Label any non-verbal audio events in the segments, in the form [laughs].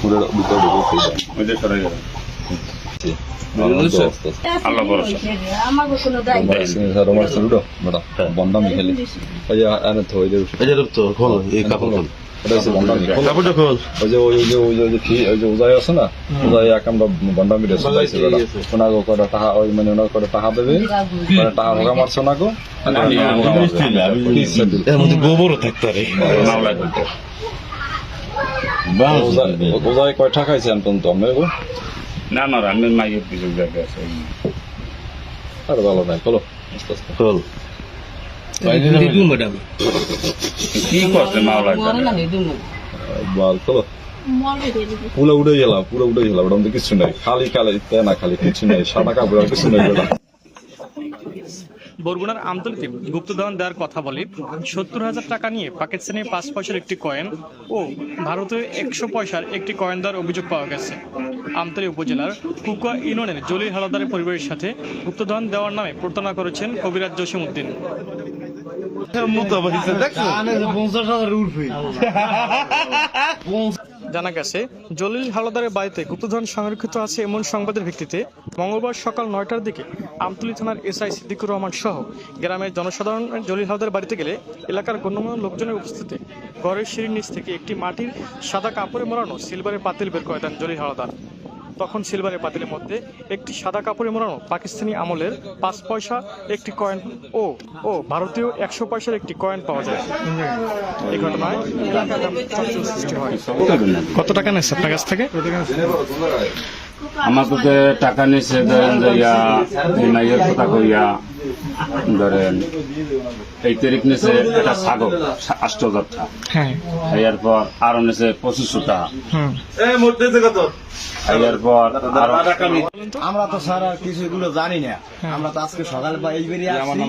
পুরের ভিতরে ঢুকে ওইটা সরাই যাবে। আল্লাহ ভরসা। আমাকে কোনো দায়িত্ব রোমার স্যালুটো বড় বন্ডা মিখালি ওই যে যে এটা তো খোল করে টাকা ওই মানে টাকা দেবে। টাকা ভোগা মারছে ওনাকে এর গোবরও থাকতে। পারে মামলা করতে কয় টাকা খাইছে এখন তো আমি গো না না আমি মাইয়ের কিছু জায়গা আছে আর ভালো নাই চলো কি করছে মামলা বাল চলো পুরো উড়ে গেলাম পুরো উড়ে গেলাম ওটা কিছু নাই খালি খালি না খালি কিছু নাই সাদা কাপড় কিছু নাই বরগুনার আমতলিতে গুপ্তধন দেওয়ার কথা বলে সত্তর হাজার টাকা নিয়ে পাকিস্তানি পাঁচ পয়সার একটি কয়েন ও ভারতে একশো পয়সার একটি কয়েন দেওয়ার অভিযোগ পাওয়া গেছে। আমতলী উপজেলার কুকুয়া ইউনিয়নের জলিল হালাদারের পরিবারের সাথে গুপ্তধন দেওয়ার নামে প্রতারণা করেছেন কবিরাজ জসিম উদ্দিন। দেখছ? [laughs] জানা গেছে, জলিল হালদারের বাড়িতে গুপ্তধন সংরক্ষিত আছে এমন সংবাদের ভিত্তিতে মঙ্গলবার সকাল নয়টার দিকে আমতলী থানার এসআই সিদ্দিকুর রহমান সহ গ্রামের জনসাধারণ জলিল হালদারের বাড়িতে গেলে এলাকার গণ্যমান্য লোকজনের উপস্থিতিতে ঘরের সিঁড়ির নিচ থেকে একটি মাটির সাদা কাপড়ে মোড়ানো সিলভারের পাতিল বের করে দেন জলিল হাওলাদার। তখন সিলভারের পাতিলের মধ্যে একটি সাদা কাপড়ে মোড়ানো পাকিস্তানি আমলের পাঁচ পয়সা, একটি কয়েন ও ও ভারতীয় একশো পয়সার একটি কয়েন পাওয়া যায়। এই ঘটনায় সৃষ্টি হয়। কত টাকা নেছে আপনার কাছ থেকে? আমার টাকা নিয়েছে ধরেন এই তারিখ নিছে একটা ছাগল আষ্ট হাজার টাকা হ্যাঁ এরপর আরও নিছে পঁচিশশো টাকা। আমরা তো স্যার আর কিছু এগুলো জানি না। আমরা তো আজকে সকালে বা এই বেরিয়ে আসছি।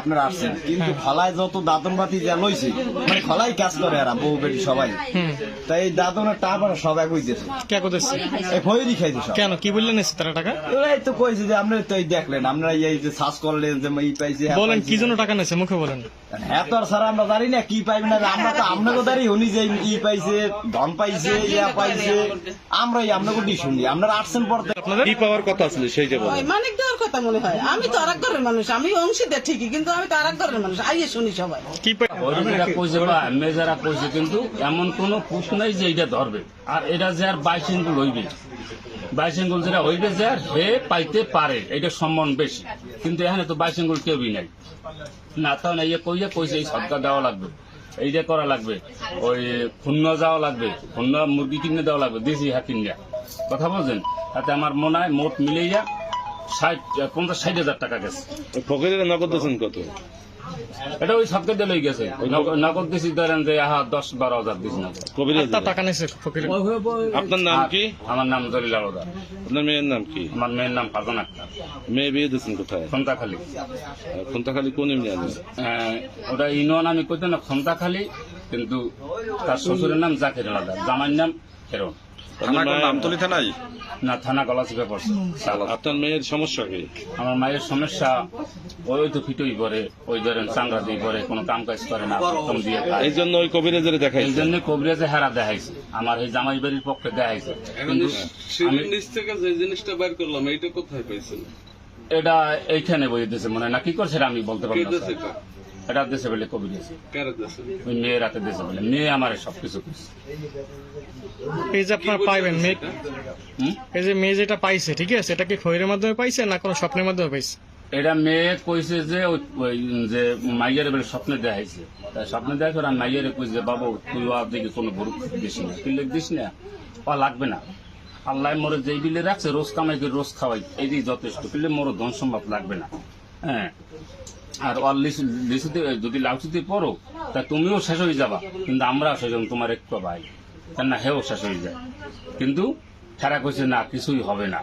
আপনারা আসছেন। কিন্তু খলায় যত দাদন বাতি যা লইছে মানে খলাই কাজ করে এরা বউ বেটি সবাই। তাই এই দাদনের টাকা পয়সা সব এক হইতেছে কে করতেছে এই খয়েরই খাইছে কেন? কি বললেন তারা টাকা? এরাই তো কইছে যে আপনারা তো এই দেখলেন আপনারা এই যে সার্চ করলেন যে এই পাইছে হ্যাঁ বলেন কি জন্য টাকা নেছে মুখে বলেন। হ্যাঁ তো আর স্যার আমরা জানি না কি পাইবে না। আমরা তো আপনাকে দাঁড়িয়ে উনি যে ই পাইছে ধন পাইছে ইয়া পাইছে। আমরাই আপনাকে ডি শুনি। আপনারা আসছেন পর আপনাদের? কি পাওয়ার কথা ছিল সেই যে বলো মানিক দেওয়ার কথা মনে হয়। আমি তো আরেক ঘরের মানুষ। আমি অংশীদার ঠিকই কিন্তু আমি তো আরেক ঘরের মানুষ। আইয়ে শুনি সবাই। কি পাই- কইছে কিন্তু এমন কোন পুষ নাই যে এটা ধরবে। আর এটা যে আর বাইশ ইঞ্গুল হইবে। বাইশ ইঞ্গুল যেটা হইবে যে আর হে পাইতে পারে, এটা সম্মান বেশি। কিন্তু এখানে তো বাইশ ইঞ্গুল কেউই নাই। না তো না ইয়ে কইয়া কইছে, এই সৎকার দেওয়া লাগবে। এইটা করা লাগবে, ওই খুন্ন যাওয়া লাগবে, খুন্ন মুরগি কিনে দেওয়া লাগবে, দেশি হ্যাঁ কিনে কথা বলছেন? তাতে আমার মনে হয় মোট মিলিয়ে যা ষাট, পঞ্চাশ, ষাট হাজার টাকা গেছে। নগদ কত? এটা ওই সবকে দিলেই গেছে। নগদ- দিছি ধরেন যে আহা দশ বারো হাজার দিছি না। টাকা নেছে ফকির। আপনার নাম কি? আমার নাম দলিল আলোদার আপনার মেয়ের নাম কি? আমার মেয়ের নাম ফারজান আক্তার। মেয়ে বিয়ে দিয়েছেন কোথায়? খন্তাখালী। খুন্তাখালি কোন ইউনিয়নে? আহ, ওটা ইউনিয়ন আমি কইতে না খন্তাখালী কিন্তু তার শ্বশুরের নাম জাকির আলাদার জামাইয়ের নাম হেরন আমতলি থানায়? না থানা গলাচিপে পড়ছে আপনার মেয়ের সমস্যা কি? আমার মায়ের সমস্যা ওই তো ফিটই করে ওই ধরেন চাংরা দিয়ে করে কোনো কাম কাজ করে না দিয়ে এই জন্য ওই কবিরাজের দেখাই এই জন্য কবিরাজে হেরা দেখাইছে আমার এই জামাই বাড়ির পক্ষে দেখাইছে। কিন্তু আমি নিচ থেকে যে জিনিসটা বের করলাম এইটা কোথায় পাইছেন? এটা এইখানে বই দিয়েছে মনে হয়। না কি করছে আমি বলতে পারব স্যার। এটা? দেশে বলে কবি দেশে ওই মেয়ের হাতে দেশে বলে। মেয়ে আমার সবকিছু করছে এই যে আপনার পাইবেন মেয়ে হুম? এই যে মেয়ে যেটা পাইছে ঠিক আছে? এটা কি খৈরের মাধ্যমে পাইছে না কোনো স্বপ্নের মাধ্যমে পাইছে? এটা মেয়ে কইছে যে ওই- ওই যে মাইয়ারে বলে স্বপ্নে দেখাইছে। তাই স্বপ্নে দেখা করে মাইয়ারে কইছে বাবু তুই আর দিকে কোনো গরু দিস না। তুই দিস না। ও লাগবে না। আল্লাহ মোরে যেই বিলে রাখছে রোজ কামাই করে রোজ খাওয়াই। এই যথেষ্ট। পিলে মোর ধন সম্ভব লাগবে না। হ্যাঁ। আর ওর লিচুতে যদি লাউচুতে পড়ো তা তুমিও শেষ হয়ে যাবা। কিন্তু আমরাও শেষ হব তোমার একটু ভাই। কেন না হেও শেষ হয়ে যায়। কিন্তু তারা কইছে না কিছুই হবে না।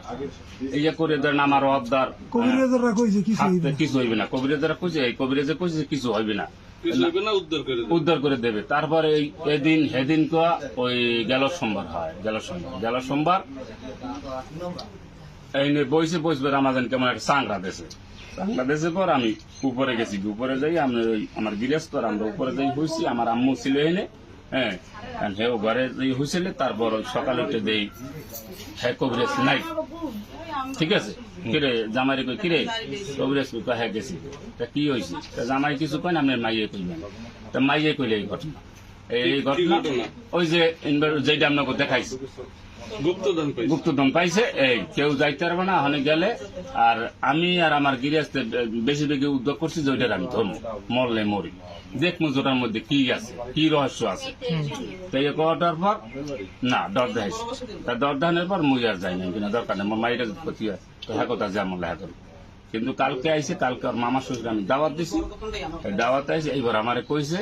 এই যে করে ধরেন আমার অবদার হাতে কিছু হইবে না। কবিরাজারা কইছে এই কবিরাজে কইছে কিছু হইবে না। হবে না উদ্ধার করে দেবে। উদ্ধার করে দেবে। তারপরে এই এদিন হেদিন কোয়া ওই গেল সোমবার হয় গেল সোমবার। গেল সোমবার এই নিয়ে বইসে বসবে রামাজান কেমন একটা সাংরা দেশে। সাংরা দেশে পর আমি উপরে গেছি, উপরে যাই, আমি ওই আমার গৃহস্থ আমরা উপরে যাই বসছি আমার আম্মু ছিল এনে হ্যাঁ আর হে ঘরে এই হয়েছিল তারপর সকালে উঠে দেই হ্যাঁ কবিরাজ, নাই। ঠিক আছে? কিরে জামাইরে কই, কিরে? কবিরাজ কই হ্যাঁ গেছি। তা কি হয়েছে তা জামাই কিছু কয় না আপনার মাইয়ে কইলেন তা মাইয়ে কইলে এই ঘটনা। এই ঘটনা ওই যে যেটা আপনাকে দেখাইছি। গুপ্তধন পাইছে। এই কেউ যাইতে পারবে না ওখানে গেলে। আর আমি আর আমার গিরিয়াসতে বেশি বেশি উদ্যোগ করছি যে ওইটার আমি ধরবো মরলে মরি। দেখব যেটার মধ্যে কি আছে কি রহস্য আছে। তো এই কটার পর না ডর দেখাইছে। তা ডর দেখানোর পর মুই আর যাই না কিনা দরকার নেই। আমার মাইটা ক্ষতি তো হ্যাঁ কথা যেমন লেখা করব কিন্তু কালকে আইছে, কালকে ওর মামার শ্বশুর, আমি দাওয়াত দিছি। দাওয়াত আইছে, এইবার আমারে কইছে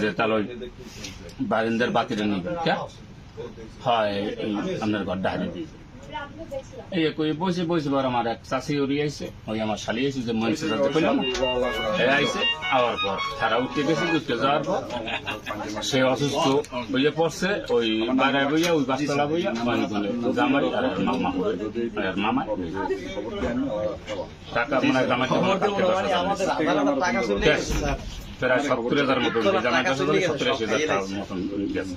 যে তাহলে ওই বারিন্দার বাতিটা নিবেন হয় আপনার ঘর ডাহারি দিয়েছে। এই কই বসে বসে বার আমার এক চাষি উড়ি আইছে, ওই আমার শালি আইছে যে মহিষে যাতে কইলাম আইছে, আওয়ার পর তারা উঠতে গেছে, উঠতে যাওয়ার পর সে অসুস্থ হইয়া পড়ছে, ওই বাইরে বইয়া, ওই গাছতলা বইয়া মানে বলে জামাই আর মামা আর মামা টাকা মানে না। প্রায় সত্তর হাজার মতো জামাইটা সত্তর আশি হাজার মতন গেছে